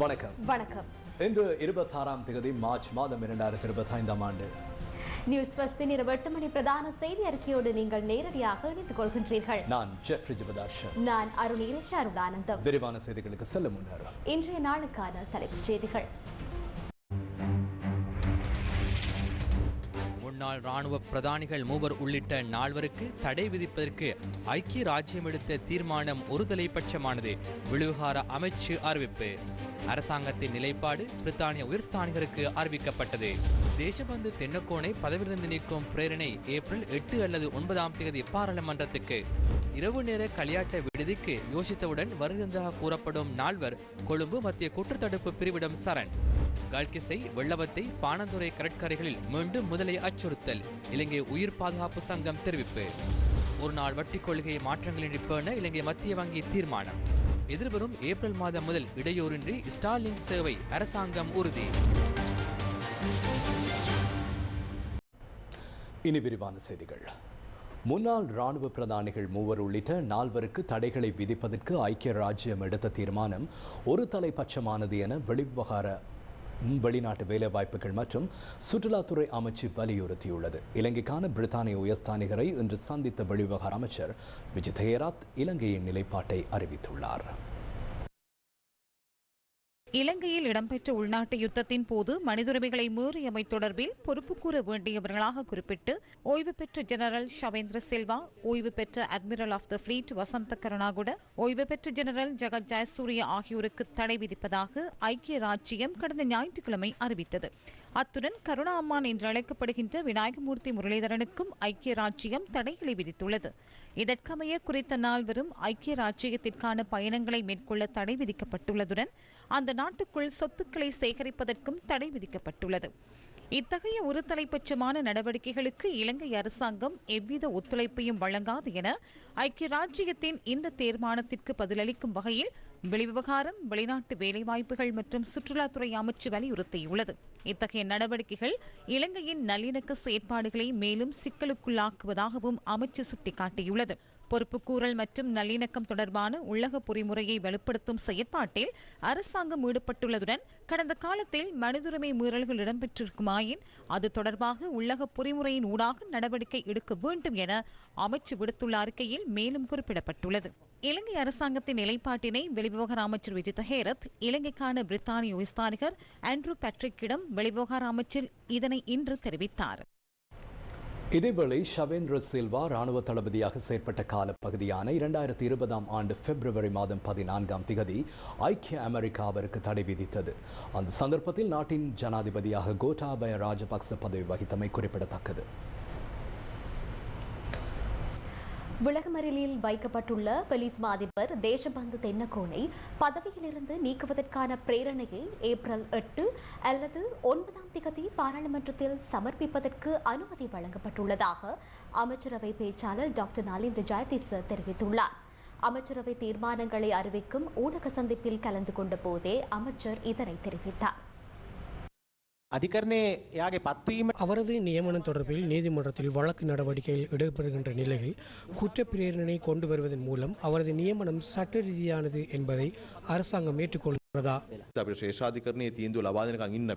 வணக்கம். வணக்கம். இன்று இருபத்தாறாம் தேதி மார்ச் மாதம் இரண்டாயிரத்தி இருபத்தி ஐந்தாம் ஆண்டு. நியூஸ் ஃபர்ஸ்டின் இரவு எட்டு மணி பிரதான செய்தி அறிக்கையோடு நீங்கள் நேரடியாக இணைந்து கொள்கின்றீர்கள். நான் ஜெஃப்ரி ஜிபதார்ஷன் நான் அருணீரேஷ் அருளானந்தம் விரிவான செய்திகளுக்கு செல்ல முன்னர். இன்றைய நாளுக்கான தலைப்புச் செய்திகள். முன்னாள் ராணுவ பிரதானிகள் மூவர் உள்ளிட்ட நால்வருக்கு தடை விதிப்பதற்கு ஐக்கிய ராஜ்யம் எடுத்த தீர்மானம் ஒருதலைபட்சமானது வெளிவிவகார அமைச்சு அறிவிப்பு. அரசாங்கத்தின் நிலைப்பாடு பிரித்தானிய உயர்ஸ்தானிகருக்கு அறிவிக்கப்பட்டது. தேசபந்து தென்னக்கோனை பதவியிலிருந்து நீக்கும் பிரேரணை ஏப்ரல் எட்டு அல்லது ஒன்பதாம் தேதி பாராளுமன்றத்துக்கு. இரவு நேர களியாட்ட விடுதிக்கு யோசித்தவுடன் வருகின்றதாக கூறப்படும் நால்வர் கொழும்பு மத்திய குற்றத்தடுப்பு பிரிவிடம் சரண். கல்கிசை வெள்ளவத்தை பானந்துறை கடற்கரைகளில் மீண்டும் முதலை அச்சுறுத்தல். இலங்கை உயிர் பாதுகாப்பு சங்கம் தெரிவிப்பு. ஒரு நாள் வட்டி கொள்கை மாற்றங்களின்றி பேண இலங்கை மத்திய வங்கி தீர்மானம். எதிர்வரும் ஏப்ரல் மாதம் முதல் இடையூறின்றி ஸ்டாலின் சேவை அரசாங்கம் உறுதி. இனி விரிவான செய்திகள். முன்னாள் ராணுவ பிரதானிகள் மூவர் உள்ளிட்ட நால்வருக்கு தடைகளை விதிப்பதற்கு ஐக்கிய ராஜ்யம் எடுத்த தீர்மானம் ஒரு தலைபட்சமானது என வெளிவிவகார வெளிநாட்டு வேலைவாய்ப்புகள் மற்றும் சுற்றுலாத்துறை அமைச்சு வலியுறுத்தியுள்ளது. இலங்கைக்கான பிரித்தானிய உயர்ஸ்தானிகரை இன்று சந்தித்த வெளிவிவகார அமைச்சர் விஜய் தேராத் இலங்கையின் நிலைப்பாட்டை அறிவித்துள்ளார். இலங்கையில் இடம்பெற்ற உள்நாட்டு யுத்தத்தின் போது மனிதுரிமைகளை மீறியமை தொடர்பில் பொறுப்பு கூற வேண்டியவர்களாக குறிப்பிட்டு ஓய்வு பெற்ற ஜெனரல் ஷவேந்திர சில்வா ஓய்வு பெற்ற அட்மிரல் ஆஃப் த ஃபிளீட் வசந்த கருணாகுட ஓய்வு பெற்ற ஜெனரல் ஜெகத் ஜெயசூரிய ஆகியோருக்கு தடை விதிப்பதாக ஐக்கிய ராஜ்யம் கடந்த ஞாயிற்றுக்கிழமை அறிவித்தது. அத்துடன் கருணா அம்மான் என்று அழைக்கப்படுகின்ற விநாயகமூர்த்தி முரளிதரனுக்கும் ஐக்கிய ராஜ்யம் தடைகளை விதித்துள்ளது. இதற்கமைய குறித்த நால்வரும் ஐக்கிய ராஜ்யத்திற்கான பயணங்களை மேற்கொள்ள தடை விதிக்கப்பட்டுள்ளதுடன் அந்த நாட்டுக்குள் சொத்துக்களை சேகரிப்பதற்கும் தடை விதிக்கப்பட்டுள்ளது. இத்தகைய ஒரு தலைப்பட்சமான நடவடிக்கைகளுக்கு இலங்கை அரசாங்கம் எவ்வித ஒத்துழைப்பையும் வழங்காது என ஐக்கிய ராஜ்யத்தின் இந்த தீர்மானத்திற்கு பதிலளிக்கும் வகையில் வெளிவிவகாரம் வெளிநாட்டு வேலைவாய்ப்புகள் மற்றும் சுற்றுலாத்துறை அமைச்சு வலியுறுத்தியுள்ளது. இத்தகைய நடவடிக்கைகள் இலங்கையின் நல்லிணக்க செயற்பாடுகளை மேலும் சிக்கலுக்குள்ளாக்குவதாகவும் அமைச்சு சுட்டிக்காட்டியுள்ளது. பொறுப்புக்கூறல் மற்றும் நல்லிணக்கம் தொடர்பான உள்ளக பொறிமுறையை வலுப்படுத்தும் செயற்பாட்டில் அரசாங்கம் ஈடுபட்டுள்ளதுடன் கடந்த காலத்தில் மனிதுரிமை மீறல்கள் இடம்பெற்றிருக்குமாயின் அது தொடர்பாக உள்ளக பொறிமுறையின் ஊடாக நடவடிக்கை எடுக்க வேண்டும் என அமைச்சு விடுத்துள்ள அறிக்கையில் மேலும் குறிப்பிடப்பட்டுள்ளது. இலங்கை அரசாங்கத்தின் நிலைப்பாட்டினை வெளிவிவகார அமைச்சர் விஜித ஹேரத் இலங்கைக்கான பிரித்தானிய உயர்ஸ்தானிகர் ஆண்ட்ரூ பேட்ரிக்கிடம் வெளிவிவகார அமைச்சர் இதனை இன்று தெரிவித்தார். இதேவேளை ஷவேந்திர சில்வா ராணுவ தளபதியாக செயற்பட்ட காலப்பகுதியான இரண்டாயிரத்தி இருபதாம் ஆண்டு பிப்ரவரி மாதம் பதினான்காம் திகதி ஐக்கிய அமெரிக்கா அவருக்கு தடை விதித்தது. அந்த சந்தர்ப்பத்தில் நாட்டின் ஜனாதிபதியாக கோட்டாபய ராஜபக்ச பதவி வகித்தமை குறிப்பிடத்தக்கது. விலகமறியலில் வைக்கப்பட்டுள்ள பெலிஸ்மா அதிபர் தேசபந்து தென்னக்கோனை பதவியிலிருந்து நீக்குவதற்கான பிரேரணையை ஏப்ரல் எட்டு அல்லது ஒன்பதாம் திகதி பாராளுமன்றத்தில் சமர்ப்பிப்பதற்கு அனுமதி வழங்கப்பட்டுள்ளதாக அமைச்சரவை பேச்சாளர் டாக்டர் நலிந்த ஜெயதிஸ் தெரிவித்துள்ளார். அமைச்சரவை தீர்மானங்களை அறிவிக்கும் ஊடக சந்திப்பில் கலந்து கொண்ட போதே அமைச்சர் இதனை தெரிவித்தார். අධිකරණය එයාගේ පත්වීම அவரது நியமனம் தொடர்பில் நீதிமன்றத்தில் வழக்கு நடவடிக்கையில் இடம்பெறுகின்ற நிலையில் குற்றப்பிரேரணை கொண்டு வருவதன் மூலம் அவரது நியமனம் சட்ட ரீதியானது என்பதை அரசாங்கம் ஏற்றுக்கொள்கிறதா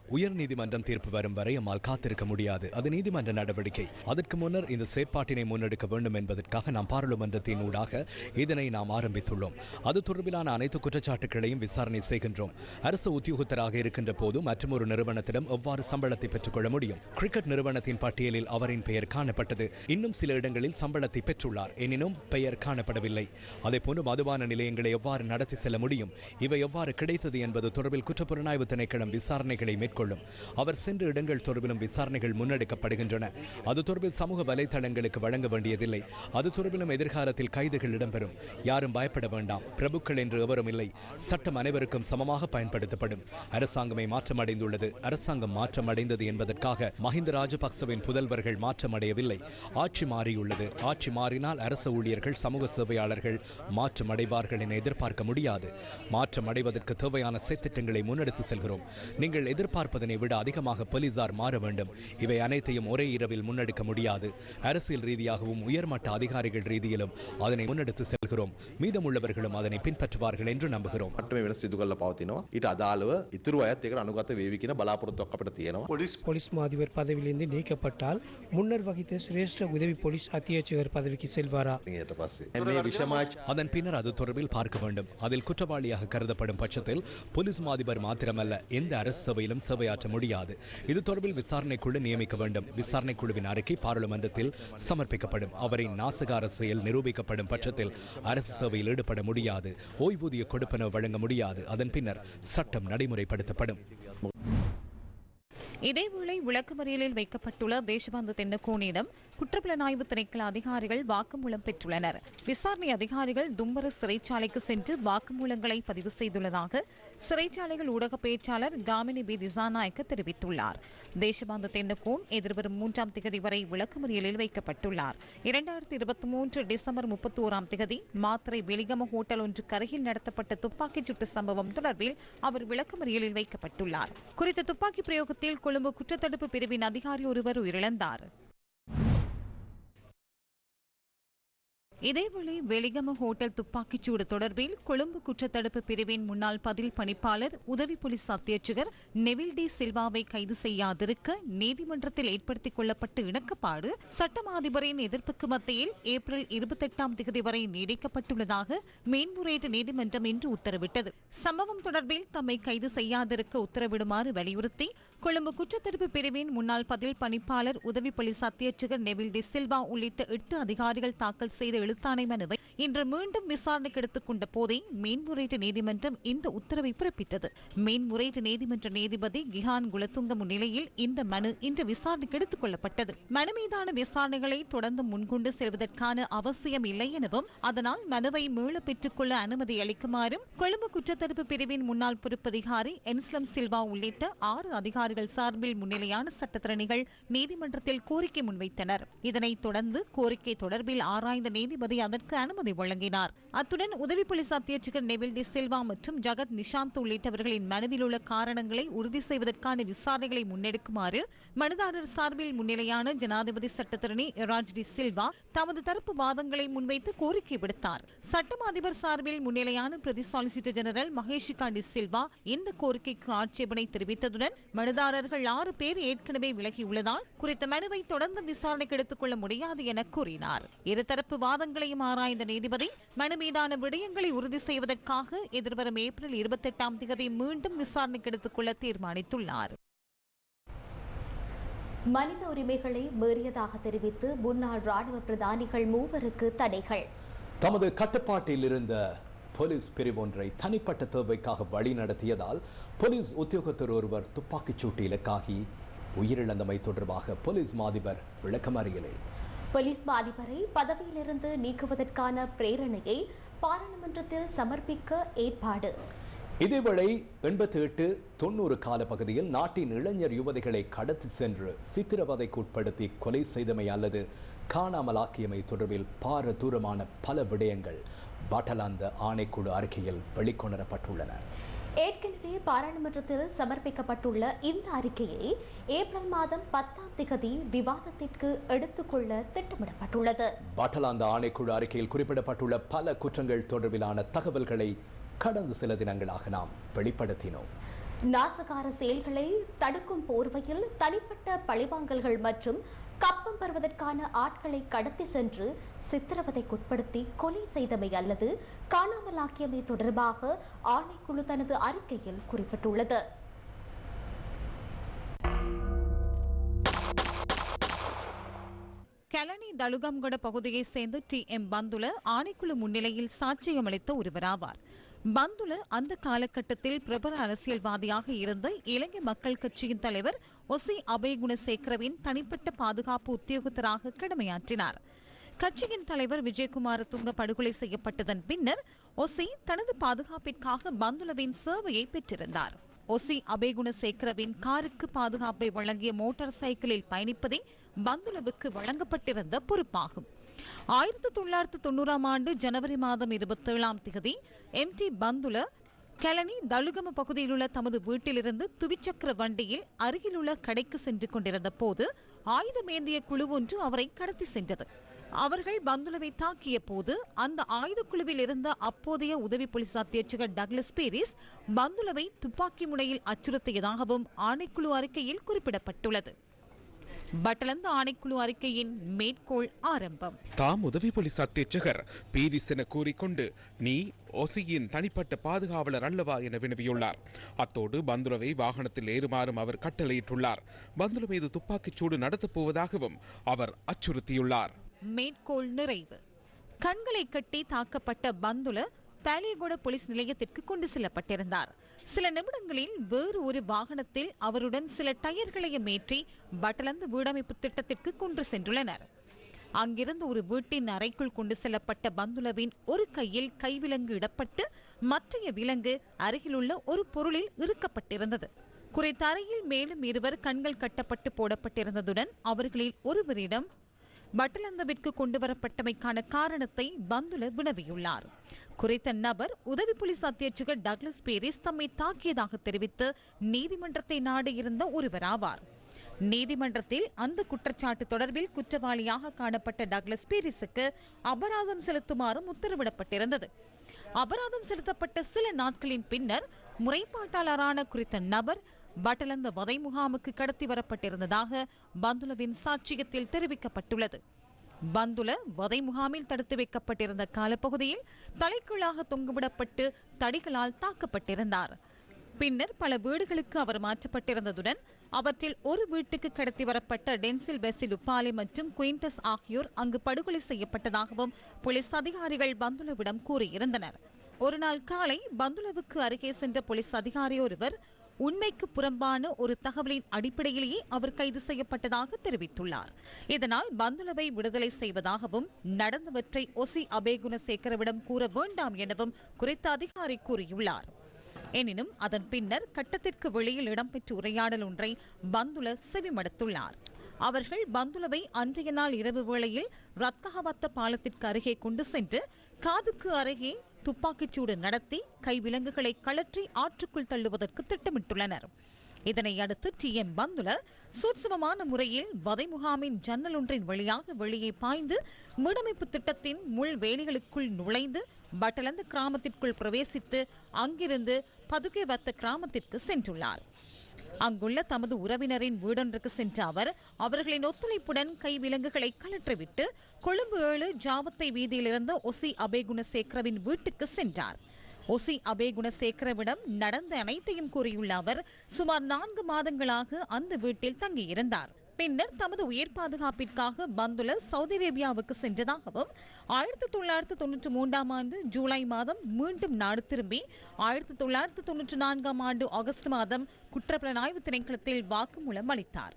உயர் நீதிமன்றம் தீர்ப்பு வரும் வரை அம்மால் காத்திருக்க முடியாது. அது நீதிமன்ற நடவடிக்கை. அதற்கு முன்னர் இந்த செயற்பாட்டினை முன்னெடுக்க வேண்டும் என்பதற்காக நாம் பாராளுமன்றத்தின் ஊடாக இதனை நாம் ஆரம்பித்துள்ளோம். அது தொடர்பிலான அனைத்து குற்றச்சாட்டுகளையும் விசாரணை செய்கின்றோம். அரசு உத்தியோகத்தராக இருக்கின்ற போது மற்றொரு நிறுவனத்திடம் எவ்வாறு சம்பளத்தை பெற்றுக்கொள்ள முடியும்? கிரிக்கெட் நிறுவனத்தின் பட்டியலில் அவரின் பெயர் காணப்பட்டது. இன்னும் சில இடங்களில் சம்பளத்தை பெற்றுள்ளார். எனினும் பெயர் காணப்படவில்லை. அதே போன்று மதுபான நிலையங்களை எவ்வாறு நடத்தி செல்ல முடியும்? இவை எவ்வாறு கிடைத்தது என்பது தொடர்பில் குற்றப்புலனாய்வு திணைக்களம் விசாரணைகளை மேற்கொள்ளும். அவர் சென்ற இடங்கள் தொடர்பிலும் விசாரணைகள் முன்னெடுக்கப்படுகின்றன அது தொடர்பில் சமூக வலைதளங்களுக்கு வழங்க வேண்டியதில்லை. அது தொடர்பிலும் எதிர்காலத்தில் கைதுகள் இடம்பெறும். யாரும் பயப்பட வேண்டாம். பிரபுக்கள் என்று எவரும் இல்லை. சட்டம் அனைவருக்கும் சமமாக பயன்படுத்தப்படும். அரசாங்கமே மாற்றமடைந்துள்ளது. அரசாங்கம் மாற்றமடைந்தது என்பதற்காக மஹிந்த ராஜபக்சவின் புதல்வர்கள் மாற்றமடையவில்லை. ஆட்சி மாறியுள்ளது. ஆட்சி மாறினால் அரசு ஊழியர்கள் சமூக சேவையாளர்கள் மாற்றமடைவார்கள் என எதிர்பார்க்க முடியாது. மாற்றமடைவதற்கு தேவை சுவையான செயற்திட்டங்களை முன்னெடுத்து செல்கிறோம் நீங்கள் எதிர்பார்ப்பதனை விட அதிகமாக போலீசார் மாற வேண்டும் இவை அனைத்தையும் ஒரே இரவில் முன்னெடுக்க முடியாது அரசியல் ரீதியாகவும் உயர்மட்ட அதிகாரிகள் ரீதியிலும் அதனை முன்னெடுத்து செல்கிறோம் மீதமுள்ளவர்களும் அதனை பின்பற்றுவார்கள் என்று நம்புகிறோம் මට්ටමේ වෙනස් සිදු කරලා පවතිනවා. ඊට අදාළව ඉතුරු අයත් ඒකට අනුගත වේවි කියන බලාපොරොත්තුවක් අපිට තියෙනවා. போலீஸ் மா அதிபர் பதவியிலிருந்து நீக்கப்பட்டால் முன்னர் வகித்த சிரேஷ்ட உதவி போலீஸ் அத்தியட்சகர் பதவிக்கு செல்வாரா ඊට පස්සේ. මේ විෂමාච அதன் பின்னர் அது தொடர்பில் பார்க்க வேண்டும் அதில் குற்றவாளியாக கருதப்படும் பட்சத்தில் போலீஸ் மாதிபர் மாத்திரமல்ல. எந்த அரசு சபையிலும் சபையாற்ற முடியாது. இது தொடர்பில் விசாரணை குழு நியமிக்க வேண்டும். விசாரணை குழுவின் அறிக்கை பாராளுமன்றத்தில் சமர்ப்பிக்கப்படும். அவரின் நாசக அரசியல் நிரூபிக்கப்படும் பட்சத்தில் அரசு சேவையில் ஈடுபட முடியாது. ஓய்வூதிய கொடுப்பன வழங்க முடியாது. அதன் பின்னர் சட்டம் நடைமுறைப்படுத்தப்படும். இதேவேளை விளக்குமறியலில் வைக்கப்பட்டுள்ள தேசபந்து தென்னக்கோனிடம் குற்றப்புலனாய்வு திணைக்கள அதிகாரிகள் வாக்குமூலம் பெற்றுள்ளனர். விசாரணை அதிகாரிகள் தும்பர சிறைச்சாலைக்கு சென்று வாக்குமூலங்களை பதிவு செய்துள்ளதாக சிறைச்சாலைகள் ஊடக பேச்சாளர் காமினி பி. திசாநாயக்க தெரிவித்துள்ளார். தேசபந்து தென்னக்கோன் எதிர்வரும் மூன்றாம் திகதி வரை விளக்குமறியலில் வைக்கப்பட்டுள்ளார். இரண்டாயிரத்தி இருபத்தி மூன்று டிசம்பர் முப்பத்தி ஓராம் திகதி மாத்திரை வெளிகம ஹோட்டல் ஒன்றுக்கு அருகில் நடத்தப்பட்ட துப்பாக்கிச் சூட்டு சம்பவம் தொடர்பில் அவர் விளக்குமறியலில் வைக்கப்பட்டுள்ளார். குறித்த துப்பாக்கி பிரயோகத்தில் கொழும்பு குற்றத்தடுப்பு பிரிவின் அதிகாரி ஒருவர் உயிரிழந்தார். இதேவேளை வெளிகம ஹோட்டல் துப்பாக்கிச்சூடு தொடர்பில் கொழும்பு குற்றத்தடுப்பு பிரிவின் முன்னாள் பதில் பணிப்பாளர் உதவி போலீஸ் அத்தியட்சகர் நெவில் டி சில்வாவை கைது செய்யாதிருக்க நீதிமன்றத்தில் ஏற்படுத்திக் கொள்ளப்பட்ட இணக்கப்பாடு சட்டம் அதிபரின் எதிர்ப்புக்கு மத்தியில் ஏப்ரல் இருபத்தெட்டாம் தேதி வரை நீடிக்கப்பட்டுள்ளதாக மேன்முறையீட்டு நீதிமன்றம் இன்று உத்தரவிட்டது. சம்பவம் தொடர்பில் தம்மை கைது செய்யாதிருக்க உத்தரவிடுமாறு வலியுறுத்தி கொழும்பு குற்றத்தடுப்பு பிரிவின் முன்னாள் பதில் பணிப்பாளர் உதவி போலீஸ் அத்தியட்சகர் நெவில் டி சில்வா உள்ளிட்ட எட்டு அதிகாரிகள் தாக்கல் செய்த எழுத்தாணை மனுவை இன்று மீண்டும் விசாரணைக்கு எடுத்துக் கொண்ட போதே மேன்முறையீட்டு நீதிமன்றம் இந்த உத்தரவை பிறப்பித்தது. மேன்முறையீட்டு நீதிமன்ற நீதிபதி கிஹான் குலத்துங்க முன்னிலையில் இந்த மனு இன்று விசாரணைக்கு எடுத்துக் கொள்ளப்பட்டது. மனு மீதான விசாரணைகளை தொடர்ந்து முன்கொண்டு செல்வதற்கான அவசியம் இல்லை எனவும் அதனால் மனுவை மீள பெற்றுக் கொள்ள அனுமதி அளிக்குமாறும் கொழும்பு குற்றத்தடுப்பு பிரிவின் முன்னாள் பொறுப்பதிகாரி என்ஸ்லம் சில்வா உள்ளிட்ட ஆறு அதிகாரி அதிகாரிகள் சார்பில் முன்னிலையான சட்டத்திறனிகள் நீதிமன்றத்தில் கோரிக்கை முன்வைத்தனர். இதனைத் தொடர்ந்து கோரிக்கை தொடர்பில் ஆராய்ந்த நீதிபதி அதற்கு அனுமதி வழங்கினார். அத்துடன் உதவி போலீஸ் அத்தியட்சகர் நெவில் டி சில்வா மற்றும் ஜகத் நிஷாந்த் உள்ளிட்டவர்களின் மனுவில் உள்ள காரணங்களை உறுதி செய்வதற்கான விசாரணைகளை முன்னெடுக்குமாறு மனுதாரர் சார்பில் முன்னிலையான ஜனாதிபதி சட்டத்திறனி எராஜ் டி சில்வா தமது தரப்பு வாதங்களை முன்வைத்து கோரிக்கை விடுத்தார். சட்டம் அதிபர் சார்பில் முன்னிலையான பிரதி சாலிசிட்டர் ஜெனரல் மகேஷிகா டி சில்வா இந்த கோரிக்கைக்கு ஆட்சேபனை தெரிவித்ததுடன் மனுதாரர் மனுதாரர்கள் ஆறு பேர் ஏற்கனவே விலகியுள்ளதால் குறித்த மனுவை தொடர்ந்து விசாரணைக்கு எடுத்துக் கொள்ள முடியாது என கூறினார். இருதரப்பு வாதங்களையும் ஆராய்ந்த நீதிபதி மனு மீதான விடயங்களை உறுதி செய்வதற்காக எதிர்வரும் ஏப்ரல் இருபத்தெட்டாம் தேதி மீண்டும் விசாரணைக்கு எடுத்துக் கொள்ள தீர்மானித்துள்ளார். மனித உரிமைகளை மீறியதாக தெரிவித்து முன்னாள் ராணுவ பிரதானிகள் மூவருக்கு தடைகள். தமது கட்டுப்பாட்டில் இருந்த போலீஸ் பிரிவொன்றை தனிப்பட்ட தேவைக்காக வழி நடத்தியதால் போலீஸ் உத்தியோகத்தர் ஒருவர் துப்பாக்கிச் சூட்டு இலக்காகி உயிரிழந்தமை தொடர்பாக போலீஸ் மாதிபர் விளக்கமறியலில். போலீஸ் அதிபரை பதவியிலிருந்து நீக்குவதற்கான பிரேரணையை பாராளுமன்றத்தில் சமர்ப்பிக்க ஏற்பாடு. இதேவேளை எண்பத்தி எட்டு தொண்ணூறு கால பகுதியில் நாட்டின் இளைஞர் யுவதிகளை கடத்தி சென்று சித்திரவதைக்கு உட்படுத்தி கொலை செய்தமை அல்லது காணாமலாக்கியமை தொடர்பில் பார தூரமான பல விடயங்கள். பட்டலாந்த ஆணைக்குழு அறிக்கையில் வெளிக்கொணரப்பட்டுள்ளன. ஏற்கனவே பாராளுமன்றத்தில் சமர்ப்பிக்கப்பட்டுள்ள இந்த அறிக்கையை ஏப்ரல் மாதம் பத்தாம் திகதி விவாதத்திற்கு எடுத்துக்கொள்ள திட்டமிடப்பட்டுள்ளது. பட்டலாந்த ஆணைக்குழு அறிக்கையில் குறிப்பிடப்பட்டுள்ள பல குற்றங்கள் தொடர்பிலான தகவல்களை கடந்த சில தினங்களாக நாம் வெளிப்படுத்தினோம். நாசகார செயல்களை தடுக்கும் போர்வையில் தனிப்பட்ட பழிவாங்கல்கள் மற்றும் கப்பம் பெறுவதற்கான ஆட்களை கடத்தி சென்று சித்திரவதைக்குட்படுத்தி கொலை செய்தமை அல்லது காணாமலாக்கியமை தொடர்பாக ஆணைக்குழு தனது அறிக்கையில் குறிப்பிட்டுள்ளது. கலனி தலுகம்கொட பகுதியைச் சேர்ந்த டி எம் பந்துல ஆணைக்குழு முன்னிலையில் சாட்சியமளித்த ஒருவராவார். பந்துல அந்த காலகட்டத்தில் பிரபல அரசியல்வாதியாக இருந்த இலங்கை மக்கள் கட்சியின் தலைவர் ஒசி அபயகுணசேகரவின் தனிப்பட்ட பாதுகாப்பு உத்தியோகத்தராக கடமையாற்றினார். கட்சியின் தலைவர் விஜயகுமார் துங்க படுகொலை செய்யப்பட்டதன் பின்னர் ஒசி தனது பாதுகாப்பிற்காக பந்துலவின் சேவையை பெற்றிருந்தார். ஒசி அபேகுணசேகரவின் காருக்கு பாதுகாப்பை வழங்கிய மோட்டார் சைக்கிளில் பயணிப்பதே பந்துலவுக்கு வழங்கப்பட்டிருந்த பொறுப்பாகும். ஆயிரத்தி தொள்ளாயிரத்தி தொண்ணூறாம் ஆண்டு ஜனவரி மாதம் இருபத்தேழாம் தேதி எம் டி பந்துல கெலனி தழுகம பகுதியில் உள்ள தமது வீட்டிலிருந்து துவிச்சக்கர வண்டியில் அருகிலுள்ள கடைக்கு சென்று கொண்டிருந்த போது ஆயுதமேந்திய குழு ஒன்று அவரை கடத்தி சென்றது. அவர்கள் பந்துலவை தாக்கிய போது அந்த ஆயுத குழுவில் இருந்த அப்போதைய உதவி போலீஸ் அத்தியட்சகர் டக்ளஸ் பீரிஸ் பந்துலவை துப்பாக்கி முனையில் அச்சுறுத்தியதாகவும் ஆணைக்குழு அறிக்கையில் குறிப்பிடப்பட்டுள்ளது. பட்டலந்து ஆணைக்குழு அறிக்கையின் மேற்கோள் ஆரம்பம். தாம் உதவி போலீஸ் அத்தியட்சகர் பீரிஸ் என கூறிக்கொண்டு நீ ஒசியின் தனிப்பட்ட பாதுகாவலர் அல்லவா என வினவியுள்ளார். அத்தோடு பந்துலவை வாகனத்தில் ஏறுமாறும் அவர் கட்டளையிட்டுள்ளார். பந்துல மீது துப்பாக்கிச் சூடு நடத்தப் போவதாகவும் அவர் அச்சுறுத்தியுள்ளார். மேற்கோள் நிறைவு. கண்களை கட்டி தாக்கப்பட்ட பந்துல பாலியகோட போலீஸ் நிலையத்திற்கு கொண்டு செல்லப்பட்டிருந்தார். சில நிமிடங்களில் வேறு ஒரு வாகனத்தில் அவருடன் சில டயர்களையும் ஏற்றி பட்டலந்து வீடமைப்பு திட்டத்திற்கு கொண்டு சென்றுள்ளனர். அங்கிருந்து ஒரு வீட்டின் அறைக்குள் கொண்டு செல்லப்பட்ட பந்துலவின் ஒரு கையில் கைவிலங்கு இடப்பட்டு மற்றைய விலங்கு அருகிலுள்ள ஒரு பொருளில் இறுக்கப்பட்டிருந்தது. குறித்த அறையில் மேலும் இருவர் கண்கள் கட்டப்பட்டு போடப்பட்டிருந்ததுடன் அவர்களில் ஒருவரிடம் பட்டலந்தவிற்கு கொண்டு வரப்பட்டமைக்கான காரணத்தை பந்துல வினவியுள்ளார். குறித்த நபர் உதவி போலீஸ் அத்தியட்சகர் டக்ளஸ் பேரிஸ் தம்மை தாக்கியதாக தெரிவித்து நீதிமன்றத்தை நாடியிருந்த ஒருவராவார் நீதிமன்றத்தில் அந்த குற்றச்சாட்டு தொடர்பில் குற்றவாளியாக காணப்பட்ட டக்ளஸ் பேரிஸுக்கு அபராதம் செலுத்துமாறும் உத்தரவிடப்பட்டிருந்தது. அபராதம் செலுத்தப்பட்ட சில நாட்களின் பின்னர் முறைப்பாட்டாளரான குறித்த நபர் பட்டலந்த வதை முகாமுக்கு கடத்தி வரப்பட்டிருந்ததாக பந்துலவின் சாட்சியத்தில் தெரிவிக்கப்பட்டுள்ளது. பந்துல வதை முகாமில் தடுத்து வைக்கப்பட்டிருந்த காலப்பகுதியில் தலைக்குள்ளாக தொங்குவிடப்பட்டு தடிகளால் தாக்கப்பட்டிருந்தார். பின்னர் பல வீடுகளுக்கு அவர் மாற்றப்பட்டிருந்ததுடன் அவற்றில் ஒரு வீட்டுக்கு கடத்தி வரப்பட்ட டென்சில் பெசில் உப்பாலே மற்றும் குயின்டஸ் ஆகியோர் அங்கு படுகொலை செய்யப்பட்டதாகவும் போலீஸ் அதிகாரிகள் பந்துலவிடம் கூறியிருந்தனர். ஒரு நாள் காலை பந்துலவுக்கு அருகே சென்ற போலீஸ் அதிகாரி ஒருவர் உண்மைக்கு புறம்பான ஒரு தகவலின் அடிப்படையிலேயே அவர் கைது செய்யப்பட்டதாக தெரிவித்துள்ளார். இதனால் பந்துலவை விடுதலை செய்வதாகவும் நடந்தவற்றை ஒசி அபேகுணசேகரவிடம் கூற வேண்டாம் எனவும் குறித்த அதிகாரி கூறியுள்ளார். எனினும் அதன் பின்னர் கட்டத்திற்கு வெளியில் இடம்பெற்ற உரையாடல் ஒன்றை பந்துல செவிமடுத்துள்ளார். அவர்கள் பந்துலவை அன்றைய நாள் இரவு வேளையில் ரத்கஹவத்த பாலத்திற்கு அருகே கொண்டு சென்று காதுக்கு அருகே துப்பாக்கிச்சூடு நடத்தி கைவிலங்குகளை கழற்றி ஆற்றுக்குள் தள்ளுவதற்கு திட்டமிட்டுள்ளனர். இதனை அடுத்து டி எம் பந்துல சூட்சமமான முறையில் வதை முகாமின் ஜன்னல் ஒன்றின் வழியாக வெளியே பாய்ந்து மீடமைப்பு திட்டத்தின் முள் வேலிகளுக்குள் நுழைந்து பட்டலந்த கிராமத்திற்குள் பிரவேசித்து அங்கிருந்து பதுகேவத்த கிராமத்திற்கு சென்றுள்ளார். அங்குள்ள தமது உறவினரின் வீடொன்றுக்கு சென்ற அவர் அவர்களின் ஒத்துழைப்புடன் கைவிலங்குகளை கழற்றிவிட்டு கொழும்பு ஏழு ஜாவத்தை வீதியிலிருந்து ஒசி அபேகுணசேகரவின் வீட்டுக்கு சென்றார். ஒசி அபேகுணசேகரவிடம் நடந்த அனைத்தையும் கூறியுள்ள அவர் சுமார் நான்கு மாதங்களாக அந்த வீட்டில் தங்கியிருந்தார். பின்னர் தமது உயிர் பாதுகாப்பிற்காக பந்துல சவுதி அரேபியாவுக்கு சென்றதாகவும் ஆயிரத்தி தொள்ளாயிரத்தி தொன்னூற்றி மூன்றாம் ஆண்டு ஜூலை மாதம் மீண்டும் நாடு திரும்பி ஆயிரத்தி தொள்ளாயிரத்தி தொன்னூற்றி நான்காம் ஆண்டு ஆகஸ்ட் மாதம் குற்றப்புலனாய்வு திணைக்களத்தில் வாக்குமூலம் அளித்தார்.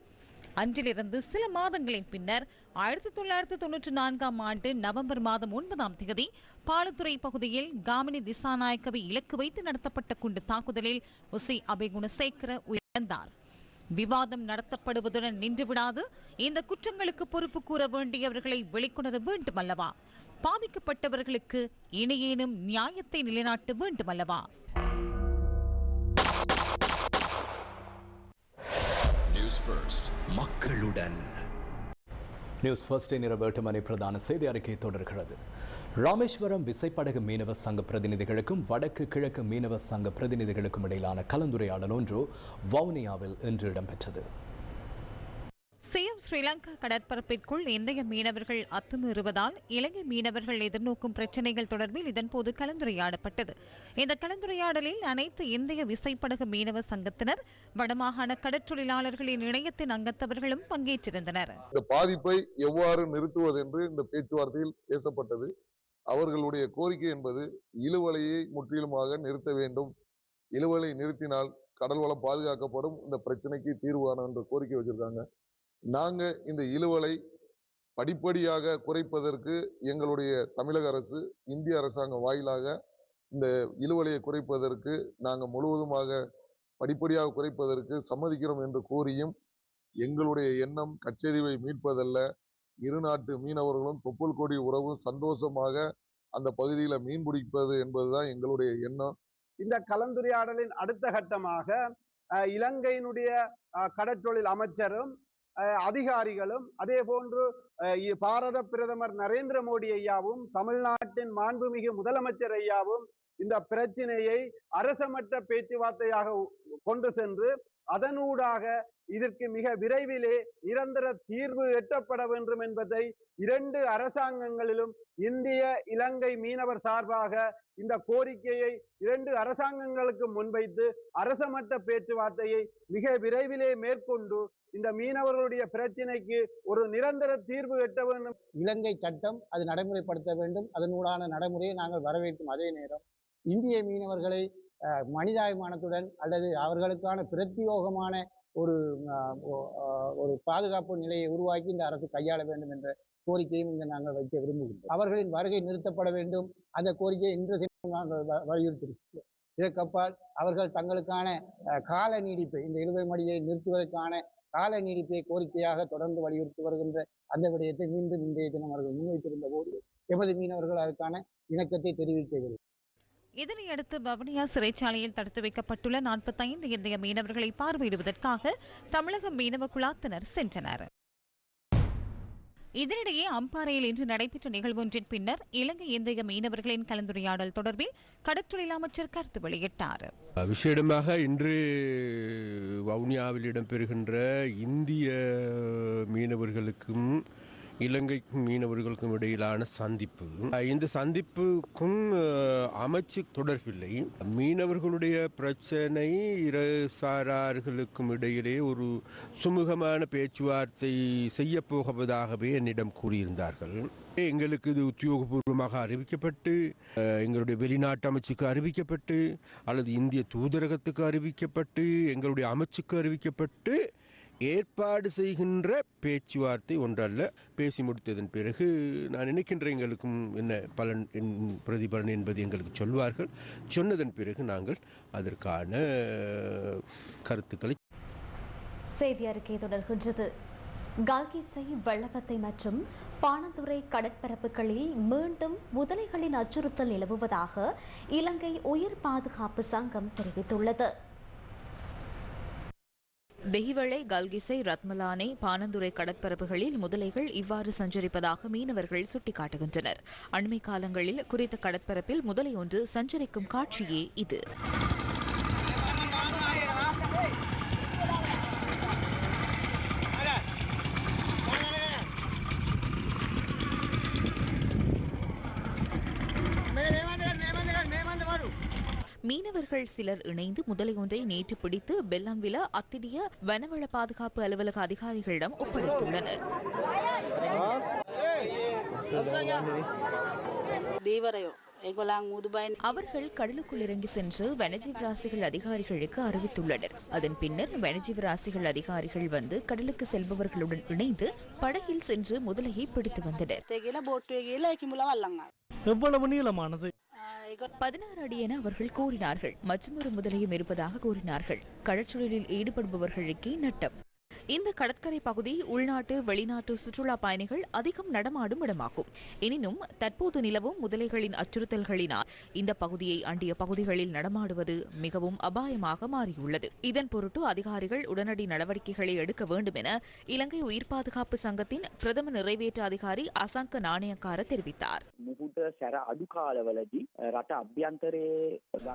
அன்றிலிருந்து சில மாதங்களின் பின்னர் ஆயிரத்தி தொள்ளாயிரத்தி தொன்னூற்றி நான்காம் ஆண்டு நவம்பர் மாதம் ஒன்பதாம் தேதி பாலத்துறை பகுதியில் காமினி திசாநாயக்கவை இலக்கு வைத்து நடத்தப்பட்ட குண்டு தாக்குதலில் உசி அபேகுணசேகர உயிரிழந்தார். விவாதம் நடத்தப்படுவதுடன் நின்றுவிடாது. இந்த குற்றங்களுக்கு பொறுப்பு கூற வேண்டியவர்களை வெளிக்கொணர வேண்டும் அல்லவா பாதிக்கப்பட்டவர்களுக்கு இனியேனும் நியாயத்தை நிலைநாட்ட வேண்டும் அல்லவா. மக்களுடன். நியூஸ் ஃபர்ஸ்ட் நிற எட்டு மணி பிரதான செய்தி அறிக்கை தொடர்கிறது. ராமேஸ்வரம் விசைப்படகு மீனவ சங்க பிரதிநிதிகளுக்கும் வடக்கு கிழக்கு மீனவ சங்க பிரதிநிதிகளுக்கும் இடையிலான கலந்துரையாடல் ஒன்று வவுனியாவில் இன்று இடம்பெற்றது. சிஎம் ஸ்ரீலங்கா கடற்பரப்பிற்குள் இந்திய மீனவர்கள் அத்துமீறுவதால் இலங்கை மீனவர்கள் எதிர்நோக்கும் பிரச்சினைகள் தொடர்பில் இதன்போது கலந்துரையாடப்பட்டது. இந்த கலந்துரையாடலில் அனைத்து இந்திய விசைப்படகு மீனவ சங்கத்தினர் வடமாகாண கடற்றொழிலாளர்களின் இணையத்தின் அங்கத்தவர்களும் பங்கேற்றிருந்தனர். இந்த பாதிப்பை எவ்வாறு நிறுத்துவது என்று இந்த பேச்சுவார்த்தையில் பேசப்பட்டது. அவர்களுடைய கோரிக்கை என்பது இழுவலையை முற்றிலுமாக நிறுத்த வேண்டும். இழுவலை நிறுத்தினால் கடல் வளம் பாதுகாக்கப்படும். இந்த பிரச்சனைக்கு தீர்வு காணும் என்ற கோரிக்கை வச்சிருக்காங்க. நாங்க இந்த இழுவலை படிப்படியாக குறைப்பதற்கு எங்களுடைய தமிழக அரசு இந்திய அரசாங்கம் வாயிலாக இந்த இழுவலையை குறைப்பதற்கு நாங்கள் முழுவதுமாக படிப்படியாக குறைப்பதற்கு சம்மதிக்கிறோம் என்று கூறியும் எங்களுடைய எண்ணம் கச்சேரிவை மீட்பதல்ல. இரு நாட்டு மீனவர்களும் தொப்புள் கொடி உறவும் சந்தோஷமாக அந்த பகுதியில் மீன் பிடிப்பது என்பதுதான் எங்களுடைய எண்ணம். இந்த கலந்துரையாடலின் அடுத்த கட்டமாக இலங்கையினுடைய கடற்றொழில் அமைச்சரும் அதிகாரிகளும் அதே போன்று அஹ், பாரத பிரதமர் நரேந்திர மோடி ஐயாவும் தமிழ்நாட்டின் மாண்புமிகு முதலமைச்சர் ஐயாவும் இந்த பிரச்சினையை அரசமட்ட பேச்சுவார்த்தையாக கொண்டு சென்று அதனூடாக இதற்கு மிக விரைவிலே நிரந்தர தீர்வு எட்டப்பட வேண்டும் என்பதை இரண்டு அரசாங்கங்களிலும் இந்திய இலங்கை மீனவர் சார்பாக இந்த கோரிக்கையை இரண்டு அரசாங்கங்களுக்கு முன்வைத்து அரசமட்ட பேச்சுவார்த்தையை மிக விரைவிலே மேற்கொண்டு இந்த மீனவர்களுடைய பிரச்சினைக்கு ஒரு நிரந்தர தீர்வு எட்ட வேண்டும். இலங்கை சட்டம் அது நடைமுறைப்படுத்த வேண்டும். அதனூடான நடைமுறையை நாங்கள் வரவேற்கும் அதே நேரம் இந்திய மீனவர்களை மனிதாபிமானத்துடன் அல்லது அவர்களுக்கான பிரத்யோகமான ஒரு ஒரு பாதுகாப்பு நிலையை உருவாக்கி இந்த அரசு கையாள வேண்டும் என்ற கோரிக்கையும் இங்கே நாங்கள் வைக்க விரும்புகிறோம் அவர்களின் வருகை நிறுத்தப்பட வேண்டும். அந்த கோரிக்கையை இன்று நாங்கள் வலியுறுத்திருக்கிறோம் இதற்கப்பால் அவர்கள் தங்களுக்கான அஹ், கால நீடிப்பை இந்த இழுவை மடியை நிறுத்துவதற்கான கால நீடிப்பை கோரிக்கையாக தொடர்ந்து வலியுறுத்தி வருகின்ற அந்த விடயத்தை மீண்டும் இன்றைய தினம் அவர்கள் முன்வைத்திருந்த போது எமது மீனவர்கள் அதற்கான இணக்கத்தை தெரிவிக்கவில்லை. இதனையடுத்து வவுனியா சிறைச்சாலையில் தடுத்து வைக்கப்பட்டுள்ள நாற்பத்தைந்து இந்திய மீனவர்களை பார்வையிடுவதற்காக தமிழக மீனவ குழாத்தினர் சென்றனர். இதனிடையே அம்பாறையில் இன்று நடைபெற்ற நிகழ்வொன்றின் பின்னர் இலங்கை இந்திய மீனவர்களின் கலந்துரையாடல் தொடர்பில் கடற்றொழில் அமைச்சர் கருத்து வெளியிட்டார். விசேடமாக இன்று வவுனியாவில் இடம்பெறுகின்ற இந்திய மீனவர்களுக்கும் இலங்கைக்கும் மீனவர்களுக்கும் இடையிலான சந்திப்பு. இந்த சந்திப்புக்கும் அமைச்சு தொடர்பில்லை. மீனவர்களுடைய பிரச்சனை இரு சாரார்களுக்கும் இடையிலே ஒரு சுமூகமான பேச்சுவார்த்தை செய்ய போவதாகவே என்னிடம் கூறியிருந்தார்கள். எங்களுக்கு இது உத்தியோகபூர்வமாக அறிவிக்கப்பட்டு எங்களுடைய வெளிநாட்டு அமைச்சுக்கு அறிவிக்கப்பட்டு அல்லது இந்திய தூதரகத்துக்கு அறிவிக்கப்பட்டு எங்களுடைய அமைச்சுக்கு அறிவிக்கப்பட்டு ஏற்பாடு செய்கின்ற பேச்சுவார்த்தை ஒன்றல்ல. பேசி முடித்ததன் பிறகு நான் நினைக்கின்ற எங்களுக்கும் என்ன பலன் என்- பிரதிபலன் என்பது எங்களுக்கு சொல்வார்கள். சொன்னதன் பிறகு நாங்கள் அதற்கான கருத்துக்களை செய்தி அறிக்கை தொடர்கின்றது. கால்கிசை வெள்ளவத்தை மற்றும் பாணந்துறை கடற்பரப்புகளில் மீண்டும் முதலைகளின் அச்சுறுத்தல் நிலவுவதாக இலங்கை உயிர் பாதுகாப்பு சங்கம் தெரிவித்துள்ளது. தெஹிவளை கல்கிசை ரத்மலானை பானந்துறை கடற்பரப்புகளில் முதலைகள் இவ்வாறு சஞ்சரிப்பதாக மீனவர்கள் சுட்டிக்காட்டுகின்றனர். அண்மை காலங்களில் குறித்த கடற்பரப்பில் முதலை ஒன்று சஞ்சரிக்கும் காட்சியே இது. மீனவர்கள் சிலர் இணைந்து முதலை ஒன்றை நேற்று பிடித்து பெல்லான்வில அத்திடிய வனவள பாதுகாப்பு அலுவலக அதிகாரிகளிடம் ஒப்படைத்துள்ளனர். அவர்கள் கடலுக்குள் இறங்கி சென்று வனஜீவராசிகள் அதிகாரிகளுக்கு அறிவித்துள்ளனர். அதன் பின்னர் வனஜீவராசிகள் அதிகாரிகள் வந்து கடலுக்கு செல்பவர்களுடன் இணைந்து படகில் சென்று முதலையை பிடித்து வந்தனர். எவ்வளவு நீளமானது? பதினாறு அடி என அவர்கள் கூறினார்கள். மற்றொரு முதலையும் இருப்பதாக கூறினார்கள். கடற்சூழலில் ஈடுபடுபவர்களுக்கே நட்டம். இந்த கடற்கரை பகுதி உள்நாட்டு வெளிநாட்டு சுற்றுலா பயணிகள் அதிகம் நடமாடும் இடமாகும். எனினும் தற்போது நிலவும் முதலைகளின் அச்சுறுத்தல்களினால் இந்த பகுதியை அண்டிய பகுதிகளில் நடமாடுவது மிகவும் அபாயமாக மாறியுள்ளது. இதன் பொருட்டு அதிகாரிகள் உடனடி நடவடிக்கைகளை எடுக்க வேண்டும் என இலங்கை உயிர் பாதுகாப்பு சங்கத்தின் பிரதம நிறைவேற்று அதிகாரி அசாங்க நாணயக்கார தெரிவித்தார்.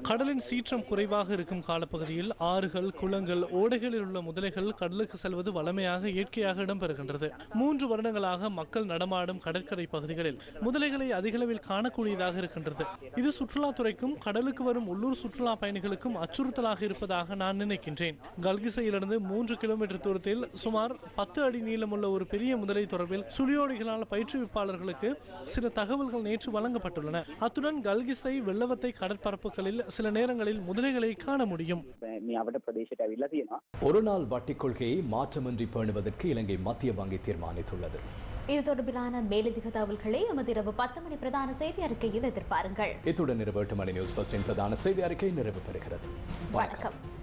கடலின் சீற்றம் குறைவாக இருக்கும் காலப்பகுதியில் ஆறுகள் குளங்கள் ஓடைகளில் உள்ள முதலைகள் கடலுக்கு செல்வது வளமையாக இயற்கையாக இடம்பெறுகின்றது. மூன்று வருடங்களாக மக்கள் நடமாடும் கடற்கரை பகுதிகளில் முதலைகளை அதிகளவில் காணக்கூடியதாக இருக்கின்றது. இது சுற்றுலாத்துறைக்கும் கடலுக்கு வரும் உள்ளூர் சுற்றுலா பயணிகளுக்கும் அச்சுறுத்தலாக இருப்பதாக நான் நினைக்கின்றேன். கல்கிசையிலிருந்து மூன்று கிலோமீட்டர் தூரத்தில் சுமார் பத்து அடி நீளமுள்ள ஒரு பெரிய முதலை தொடர்பில் சுழியோடிகளால் பயிற்றுவிப்பாளர்களுக்கு சில தகவல்கள் நேற்று வழங்கப்பட்டுள்ளன. அத்துடன் கல்கிசை வெள்ளவத்தை கடற்பரப்புகளில் சில நேரங்களில் முதலைகளை காண முடியும். ஒரு நாள் வட்டிக் கொள்கையை மாற்றமின்றி பேணுவதற்கு இலங்கை மத்திய வங்கி தீர்மானித்துள்ளது. இது தொடர்பிலான மேலதிக தகவல்களை எமது இரவு பத்து மணி பிரதான செய்தி அறிக்கையில் எதிர்பாருங்கள். இத்துடன் இரவு எட்டு மணி நியூஸ் பஸ்டின் பிரதான செய்தி அறிக்கை நிறைவு பெறுகிறது. வணக்கம்.